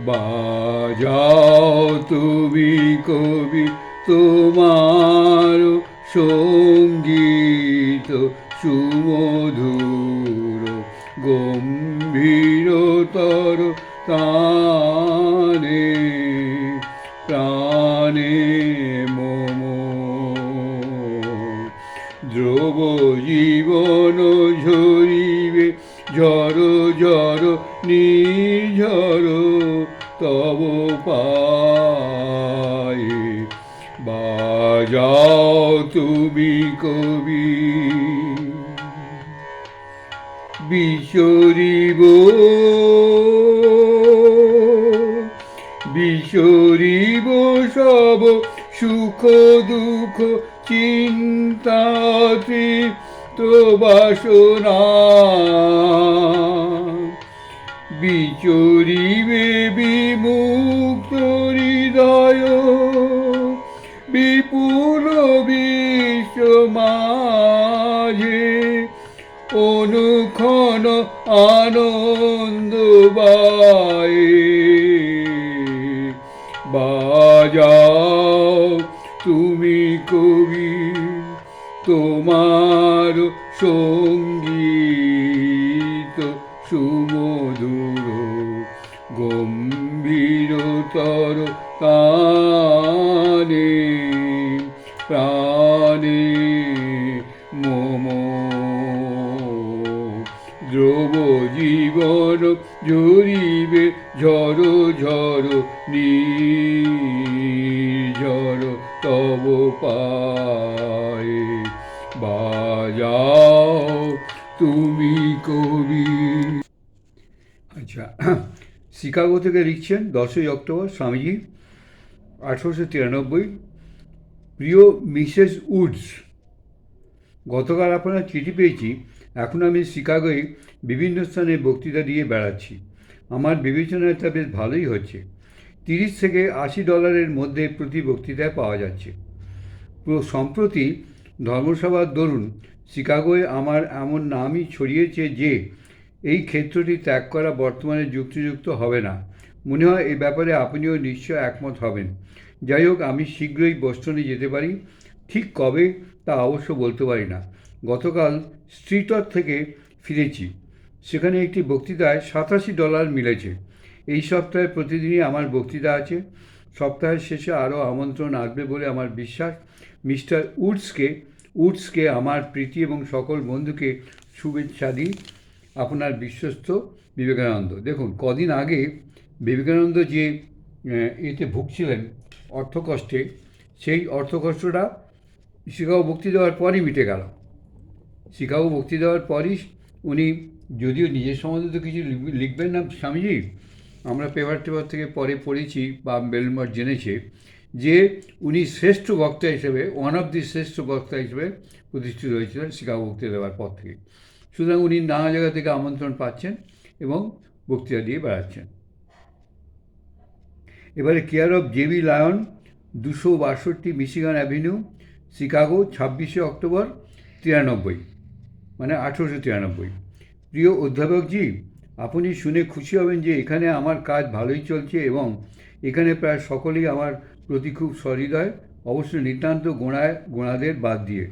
বাজাও তুমি কবি, তোমার সংগীত সুমধুর গম্ভীরতর তানে, প্রাণে মম। ধ্রুব জীবন ঝরিবে, ঝর ঝর নিঝর তব পায়ে বাজাও তুমি কবি। বিশরিব বিশরিব সব সুখ দুঃখ চিন্তা তৃপ্ত বাসনা। বিচরিবে বিমুক্ত হৃদয় বিপুল বিশ্ব মাঝে অনুক্ষণ আনন্দ বাজাও তুমি কবি তোমার সংগীত গম্ভীরতর কানে প্রাণে মম। ধ্রুব জীবন ঝরিবে ঝর ঝর নিঝর তব পায়ে বাজাও তুমি কবি। আচ্ছা শিকাগো থেকে লিখছেন দশই অক্টোবর স্বামীজি, আঠেরোশো তিরানব্বই। প্রিয় মিসেস উডস, গতকাল আপনার চিঠি পেয়েছি। এখন আমি শিকাগোয় বিভিন্ন স্থানে বক্তৃতা দিয়ে বেড়াচ্ছি। আমার বিবেচনায় তা বেশ ভালোই হচ্ছে। তিরিশ থেকে আশি ডলারের মধ্যে প্রতি বক্তৃতায় পাওয়া যাচ্ছে। সম্প্রতি ধর্মসভার দরুন শিকাগোয় আমার এমন নামই ছড়িয়েছে যে এই ক্ষেত্রটি ত্যাগ করা বর্তমানে যুক্তিযুক্ত হবে না। মনে হয় এ ব্যাপারে আপনিও নিশ্চয় একমত হবেন। যাই হোক, আমি শীঘ্রই বোস্টনে যেতে পারি। ঠিক কবে তা অবশ্য বলতে পারি না। গতকাল স্ট্রিটর থেকে ফিরেছি। সেখানে একটি বক্তৃতায় সাতাশি ডলার মিলেছে। এই সপ্তাহে প্রতিদিনই আমার বক্তৃতা আছে। সপ্তাহের শেষে আরও আমন্ত্রণ আসবে বলে আমার বিশ্বাস। মিস্টার উডসকে উডসকে, আমার প্রীতি এবং সকল বন্ধুকে শুভেচ্ছা দিই। আপনার বিশ্বস্ত বিবেকানন্দ। দেখুন, কদিন আগে বিবেকানন্দ যে এতে ভুগছিলেন অর্থকষ্টে, সেই অর্থকষ্টটা শিকাগো বক্তৃতা দেওয়ার পরই মিটে গেল। শিকাগো বক্তৃতা দেওয়ার পরই উনি যদিও নিজের সম্বন্ধে তো কিছু লিখ- লিখবেন না স্বামীজি, আমরা পেপার টেপার থেকে পরে পড়েছি বা বেলমর জেনেছে যে উনি শ্রেষ্ঠ বক্তা হিসেবে ওয়ান অফ দি শ্রেষ্ঠ বক্তা হিসেবে প্রতিষ্ঠিত হয়েছিলেন শিকাগো বক্তৃতা দেওয়ার পর থেকে। সুতরাং উনি নানা জায়গা থেকে আমন্ত্রণ পাচ্ছেন এবং বক্তৃতা দিয়ে বেড়াচ্ছেন। এবারে কেয়ার অফ জেবি লায়ন দুশো বাষট্টি মিশিগান অ্যাভিনিউ শিকাগো ছাব্বিশে অক্টোবর, তিরানব্বই। মানে আঠেরোশো তিরানব্বই। প্রিয় অধ্যাপকজি আপনি শুনে খুশি হবেন যে এখানে আমার কাজ ভালোই চলছে এবং এখানে প্রায় সকলেই আমার প্রতি খুব সহৃদয়। অবশ্য নিতান্ত গোড়ায় গোড়াদের বাদ দিয়ে।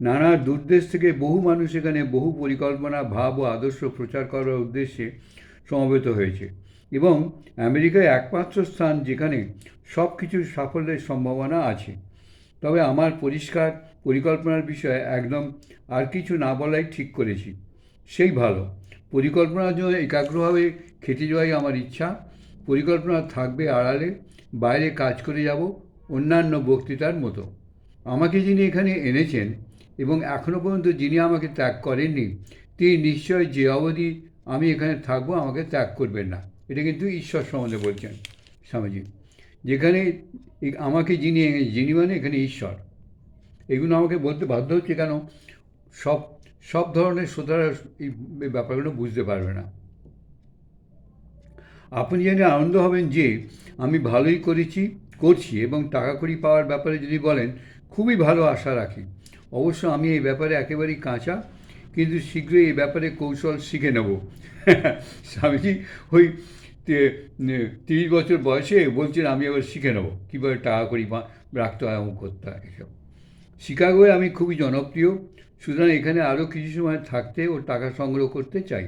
নানা দূরদেশ থেকে বহু মানুষ এখানে বহু পরিকল্পনা, ভাব ও আদর্শ প্রচার করার উদ্দেশ্যে সমবেত হয়েছে এবং আমেরিকায় একমাত্র স্থান যেখানে সব কিছুর সাফল্যের সম্ভাবনা আছে। তবে আমার পরিষ্কার পরিকল্পনার বিষয়ে একদম আর কিছু না বলাই ঠিক করেছি। সেই ভালো। পরিকল্পনার জন্য একাগ্রভাবে খেটে যাওয়াই আমার ইচ্ছা। পরিকল্পনা থাকবে আড়ালে, বাইরে কাজ করে যাব অন্যান্য বক্তৃতার মতো। আমাকে যিনি এখানে এনেছেন এবং এখনও পর্যন্ত যিনি আমাকে ত্যাগ করেননি, তিনি নিশ্চয় যে অবধি আমি এখানে থাকব আমাকে ত্যাগ করবেন না। এটা কিন্তু ঈশ্বর সম্বন্ধে বলছেন স্বামীজি। যেখানে আমাকে যিনি যিনি মানে এখানে ঈশ্বর। এগুলো আমাকে বলতে বাধ্য হচ্ছে কেন? সব সব ধরনের শ্রোতারা এই ব্যাপারগুলো বুঝতে পারবে না। আপনি জেনে আনন্দ হবেন যে আমি ভালোই করেছি, করছি এবং টাকা কড়ি পাওয়ার ব্যাপারে যদি বলেন, খুবই ভালো আশা রাখি। অবশ্য আমি এই ব্যাপারে একেবারেই কাঁচা, কিন্তু শীঘ্রই এই ব্যাপারে কৌশল শিখে নেব। স্বামীজি ওই তিরিশ বছর বয়সে বলছেন, আমি এবার শিখে নেব, কীভাবে টাকা করি রাখতে হয়, এমন করতে হয়, এসব। শিকাগোয় আমি খুবই জনপ্রিয়, সুতরাং এখানে আরও কিছু সময় থাকতে ও টাকা সংগ্রহ করতে চাই।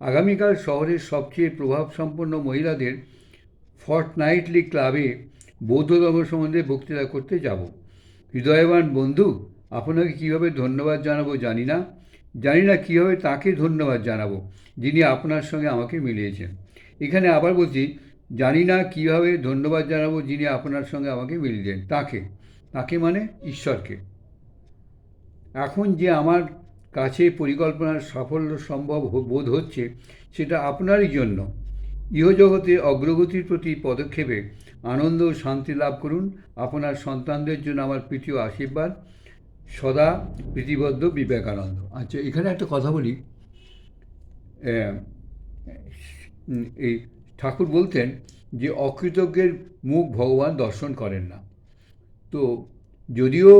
আগামীকাল শহরের সবচেয়ে প্রভাবসম্পন্ন মহিলাদের ফর্ট নাইটলি ক্লাবে বৌদ্ধ ধর্ম সম্বন্ধে বক্তৃতা করতে যাব। হৃদয়বান বন্ধু আপনাকে কীভাবে ধন্যবাদ জানাব জানি না। জানি না কীভাবে তাকে ধন্যবাদ জানাব, যিনি আপনার সঙ্গে আমাকে মিলিয়েছেন। এখানে আবার বলছি, জানি না কীভাবে ধন্যবাদ জানাব যিনি আপনার সঙ্গে আমাকে মিলিয়েছেন, তাকে। তাকে মানে ঈশ্বরকে। এখন যে আমার কাছে পরিকল্পনার সাফল্য সম্ভব বোধ হচ্ছে, সেটা আপনারই জন্য। ইহজগতে অগ্রগতির প্রতি পদক্ষেপে আনন্দ ও শান্তি লাভ করুন। আপনার সন্তানদের জন্য আমার প্রীতীয় আশীর্বাদ। সদা প্রীতিবদ্ধ বিবেকানন্দ। আচ্ছা এখানে একটা কথা বলি। এই ঠাকুর বলতেন যে অকৃতজ্ঞের মুখ ভগবান দর্শন করেন না। তো যদিও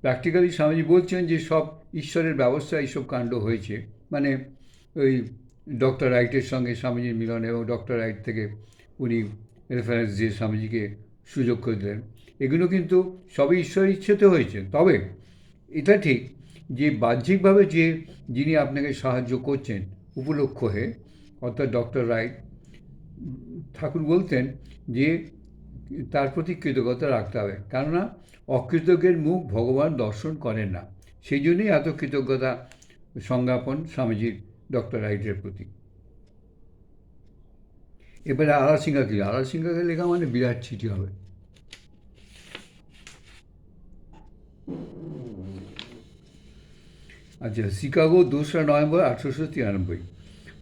প্র্যাকটিক্যালি স্বামীজি বলছেন যে সব ঈশ্বরের ব্যবস্থা এইসব কাণ্ড হয়েছে। মানে ওই ডক্টর রাইটের সঙ্গে স্বামীজির মিলন এবং ডক্টর রাইট থেকে উনি রেফারেন্স দিয়ে স্বামীজিকে সুযোগ করে দিলেন। এগুলো কিন্তু সবই ঈশ্বরের ইচ্ছেতে হয়েছে। তবে এটা ঠিক যে বাহ্যিকভাবে যে যিনি আপনাকে সাহায্য করছেন উপলক্ষ হয়ে, অর্থাৎ ডক্টর রাইট ঠাকুর বলতেন যে তার প্রতি কৃতজ্ঞতা রাখতে হবে। কেননা অকৃতজ্ঞের মুখ ভগবান দর্শন করেন না। সেই জন্যই এত কৃতজ্ঞতা সংজ্ঞাপন স্বামীজির ডক্টর রাইটের প্রতি। এবারে আড়া সিংহা কি? আড়া সিংহাকে লেখা মানে বিরাট চিঠি হবে। আচ্ছা শিকাগো দোসরা নভেম্বর আঠেরোশো তিরানব্বই।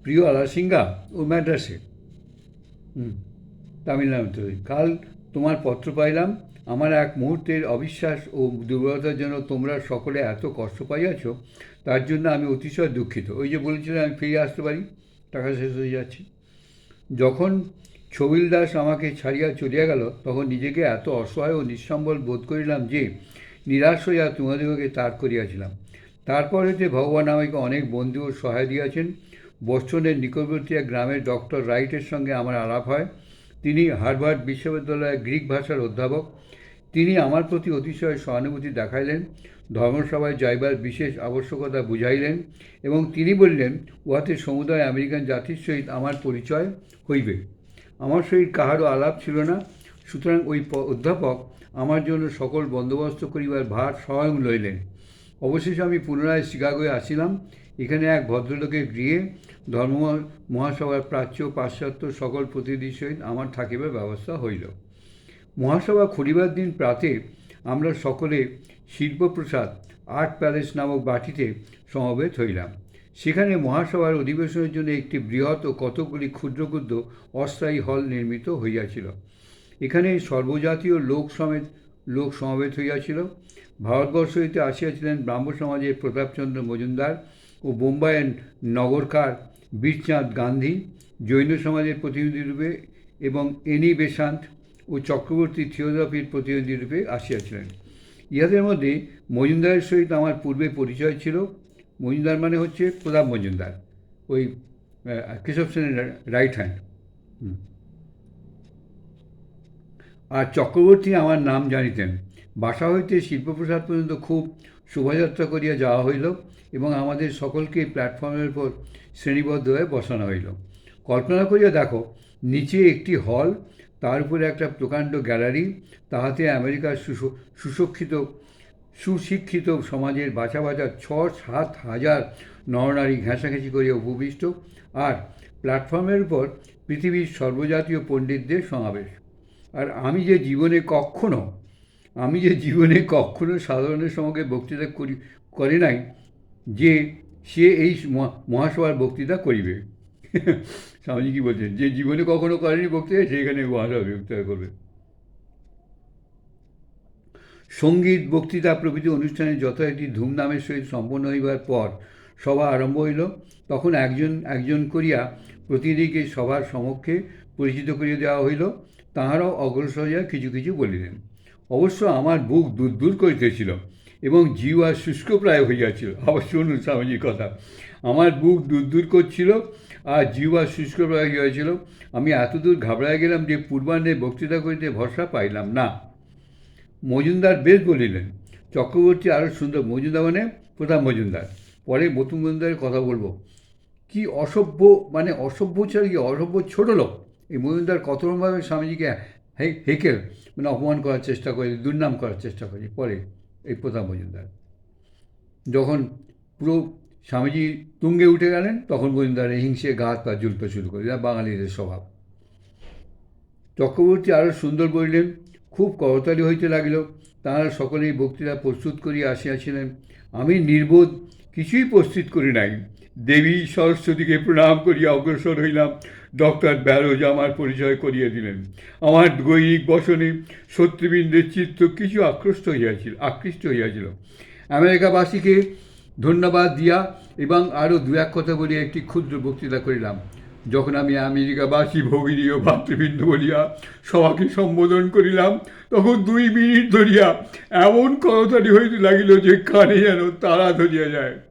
প্রিয় আলাসিঙ্গা ও ম্যাড্রাসে। হুম তামিলনাড়ুতে কাল তোমার পত্র পাইলাম। আমার এক মুহূর্তের অবিশ্বাস ও দুর্বলতার জন্য তোমরা সকলে এত কষ্ট পাইয়াছ, তার জন্য আমি অতিশয় দুঃখিত। ওই যে বলেছিলাম, আমি ফিরে আসতে পারি, টাকা শেষ হয়ে যাচ্ছে। যখন ছবিল দাস আমাকে ছাড়িয়া চলিয়া গেল, তখন নিজেকে এত অসহায় ও নিঃসম্বল বোধ করিলাম যে, নিরাশ হইয়া তোমাদিগকে তার করিয়াছিলাম। তারপর হইতে ভগবান আমাকে অনেক বন্ধু ও সহায় দিয়াছেন। বস্টনের নিকটবর্তী এক গ্রামের ডক্টর রাইটের সঙ্গে আমার আলাপ হয়। তিনি হার্ভার্ড বিশ্ববিদ্যালয়ের গ্রিক ভাষার অধ্যাপক। তিনি আমার প্রতি অতিশয় সহানুভূতি দেখাইলেন, ধর্মসভায় যাইবার বিশেষ আবশ্যকতা বুঝাইলেন এবং তিনি বললেন, উহাতে সমুদায় আমেরিকান জাতির সহিত আমার পরিচয় হইবে। আমার সহিত কাহারও আলাপ ছিল না। সুতরাং ওই অধ্যাপক আমার জন্য সকল বন্দোবস্ত করিবার ভার স্বয়ং লইলেন। অবশেষে আমি পুনরায় শিকাগোয় আসিলাম। এখানে এক ভদ্রলোকের গৃহে ধর্ম মহাসভার প্রাচ্য, পাশ্চাত্য সকল প্রতিনিধির সহিত আমার থাকিবার ব্যবস্থা হইল। মহাসভা খুলিবার দিন প্রাতে আমরা সকলে শিল্পপ্রসাদ, আর্ট প্যালেস নামক বাটিতে সমবেত হইলাম। সেখানে মহাসভার অধিবেশনের জন্য একটি বৃহৎ ও কতকগুলি ক্ষুদ্র ক্ষুদ্র অস্থায়ী হল নির্মিত হইয়াছিল। এখানে সর্বজাতীয় লোক সমেত, লোক সমবেত হইয়াছিল। ভারতবর্ষ হইতে আসিয়াছিলেন ব্রাহ্ম সমাজের প্রতাপচন্দ্র মজুমদার ও বোম্বাইয়ের নগরকার বীরচাঁদ গান্ধী, জৈন সমাজের প্রতিনিধিরূপে এবং এনি বেশান্ত ও চক্রবর্তী থিওজফির প্রতিনিধিরূপে আসিয়াছিলেন। ইহাদের মধ্যে মজুমদারের সহিত আমার পূর্বে পরিচয় ছিল। মজুমদার মানে হচ্ছে প্রতাপ মজুমদার, ওই কেশব সেনের রাইট হ্যান্ড আর চক্রবর্তী আমার নাম জানিতেন। বাসা হইতে শিল্পপ্রসাদ পর্যন্ত খুব শোভাযাত্রা করিয়া যাওয়া হইল এবং আমাদের সকলকে প্ল্যাটফর্মের উপর শ্রেণীবদ্ধ হয়ে বসানো হইল। কল্পনা করিয়া দেখো, নিচে একটি হল, তার উপরে একটা প্রকাণ্ড গ্যালারি, তাহাতে আমেরিকার সুশ- সুশিক্ষিত সুশিক্ষিত সমাজের বাছা বাছা ছ সাত হাজার নরনারী ঘেঁষাঘেঁষি করিয়া উপবিষ্ট, আর প্ল্যাটফর্মের উপর পৃথিবীর সর্বজাতীয় পণ্ডিতদের সমাবেশ। আর আমি যে জীবনে কখনো আমি যে জীবনে কখনো সাধারণের সঙ্গে বক্তৃতা করি, করে নাই যে সে এই মহা- মহাসভার বক্তৃতা করিবে। স্বামীজি কি বলছেন? যে জীবনে কখনো করেনি বক্তৃতা সেখানে মহাসভা বক্তৃতা করবে। সংগীত বক্তৃতা প্রভৃতি অনুষ্ঠানে যথারীতি ধুমধামের সহিত সম্পন্ন হইবার পর সভা আরম্ভ হইল। তখন একজন একজন করিয়া প্রতিনিধিকে সভার সমক্ষে পরিচিত করিয়া দেওয়া হইল। তাহারাও অগ্রসর হইয়া কিছু কিছু বলিলেন। অবশ্য আমার বুক দূর দূর করিতেছিল এবং আর শুষ্ক প্রায় হইয়াছিল। আবার শুনুন স্বামীজির কথা। আমার বুক দূর দূর করছিল আর জিহ্বা শুষ্ক প্রায় হইয়াছিল। আমি এতদূর ঘাবড়ায় গেলাম যে পূর্বাহ্নে বক্তৃতা করিতে ভরসা পাইলাম না। মজুমদার বেশ বলিলেন, চক্রবর্তী আরও সুন্দর মজুমদার মানে? প্রধান মজুমদার। পরে মতুন মজুমদারের কথা বলব। কি অসভ্য মানে অসভ্য ছাড়া কি অসভ্য ছোট লোক? এই মজুমদার কতরকমভাবে স্বামীজিকে হে- হেকেল মানে অপমান করার চেষ্টা করে, দুর্নাম করার চেষ্টা করে, পরে এই প্রধান মজুমদার। যখন পুরো স্বামীজি তুঙ্গে উঠে গেলেন, তখন মজুমদার হিংসে গা পা জ্বলতে শুরু করে বাঙালিদের স্বভাব। চক্রবর্তী আরও সুন্দর বলিলেন, খুব করতালি হইতে লাগিল তাঁরা সকলেই বক্তৃতা প্রস্তুত করিয়া আসিয়াছিলেন। আমি নির্বোধ কিছুই প্রস্তুত করি নাই। দেবী সরস্বতীকে প্রণাম করিয়া অগ্রসর হইলাম। ডক্টর ব্যারোজ আমার পরিচয় করিয়া দিলেন। আমার গৈরিক বসনে শত্রুবৃন্দের চিত্ত কিছু আকৃষ্ট হইয়াছিল আকৃষ্ট হইয়াছিল। আমেরিকাবাসীকে ধন্যবাদ দিয়া এবং আরও দু এক কথা বলিয়া একটি ক্ষুদ্র বক্তৃতা করিলাম। যখন আমি আমেরিকাবাসী, ভগিনী ও ভাতৃবৃন্দ বলিয়া সবাকে সম্বোধন করিলাম, তখন দুই মিনিট ধরিয়া এমন করতালি হইতে লাগিল যে কানে যেন তারা ধরিয়া যায়।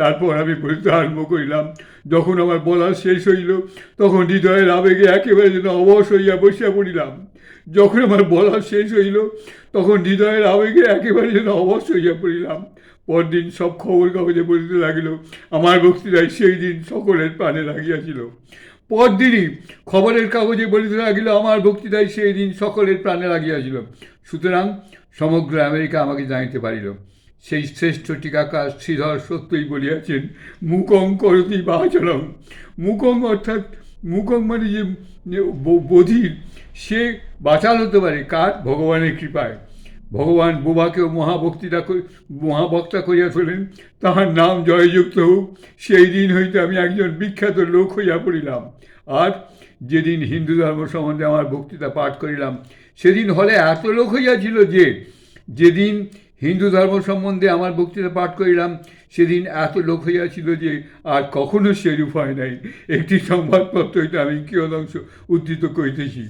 তারপর আমি বলতে আরম্ভ করিলাম, যখন আমার বলা শেষ হইল, তখন হৃদয়ের আবেগে একেবারে যেন অবশ হইয়া বসিয়া পড়িলাম। যখন আমার বলা শেষ হইল, তখন হৃদয়ের আবেগে একেবারে যেন অবশ হইয়া পড়িলাম। পরদিন সব খবর কাগজে বলিতে লাগিল, আমার বক্তৃতায় সেই দিন সকলের প্রাণে লাগিয়াছিল। পরদিনই খবরের কাগজে বলিতে লাগিল, আমার বক্তৃতায় সেই দিন সকলের প্রাণে লাগিয়াছিল। সুতরাং সমগ্র আমেরিকা আমাকে জানিতে পারিল। সেই শ্রেষ্ঠ টিকাকার শ্রীধর সত্যই বলিয়াছেন, মুকং করতি বাচরং মুকং অর্থাৎ, মুকং মানে যে বধির, সে বাঁচাল হতে পারে কার? ভগবানের কৃপায়। ভগবান বোবাকেও মহাবক্তৃতা করি- মহাবক্তা করিয়া তোলেন, তাহার নাম জয়যুক্ত হোক, সেই দিন হইতে আমি একজন বিখ্যাত লোক হইয়া পড়িলাম। আর যেদিন হিন্দু ধর্ম সম্বন্ধে আমার বক্তৃতা পাঠ করিলাম, সেদিন হলে এত লোক হইয়াছিল যে, যেদিন হিন্দু ধর্ম সম্বন্ধে আমার বক্তৃতা পাঠ করিলাম। সেদিন এত লোক হইয়াছিল যে আর কখনো সেরূপ হয় নাই। একটি সংবাদপত্র হইতে আমি কিয়দংশ উদ্ধৃত করিতেছি।